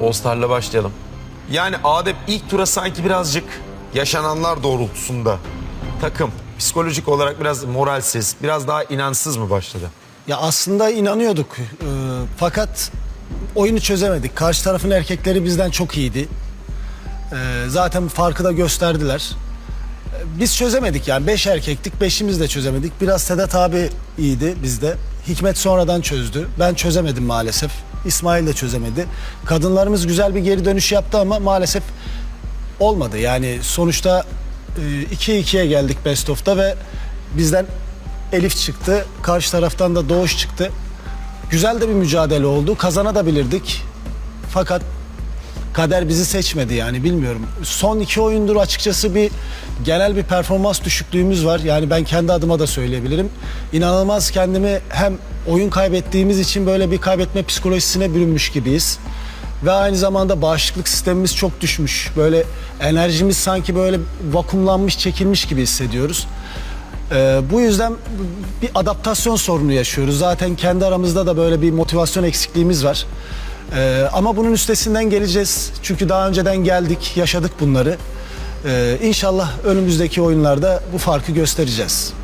All başlayalım. Yani Adem ilk tura sanki birazcık yaşananlar doğrultusunda takım psikolojik olarak biraz moralsiz, biraz daha inansız mı başladı? Ya aslında inanıyorduk. Ee, fakat oyunu çözemedik. Karşı tarafın erkekleri bizden çok iyiydi. Ee, zaten farkı da gösterdiler. Ee, Biz çözemedik yani. Beş erkektik, beşimiz de çözemedik. Biraz Sedat abi iyiydi bizde. Hikmet sonradan çözdü. Ben çözemedim maalesef. İsmail de çözemedi. Kadınlarımız güzel bir geri dönüş yaptı ama maalesef olmadı. Yani sonuçta 2-2'ye geldik Best of'ta ve bizden Elif çıktı. Karşı taraftan da Doğuş çıktı. Güzel de bir mücadele oldu. Kazanabilirdik. Fakat kader bizi seçmedi yani bilmiyorum. Son iki oyundur açıkçası bir genel bir performans düşüklüğümüz var. Yani ben kendi adıma da söyleyebilirim. İnanılmaz kendimi hem oyun kaybettiğimiz için böyle bir kaybetme psikolojisine bürünmüş gibiyiz. Ve aynı zamanda bağışıklık sistemimiz çok düşmüş. Böyle enerjimiz sanki böyle vakumlanmış, çekilmiş gibi hissediyoruz. Ee, bu yüzden bir adaptasyon sorunu yaşıyoruz. Zaten kendi aramızda da böyle bir motivasyon eksikliğimiz var. Ee, ama bunun üstesinden geleceğiz. Çünkü daha önceden geldik, yaşadık bunları. Ee, inşallah önümüzdeki oyunlarda bu farkı göstereceğiz.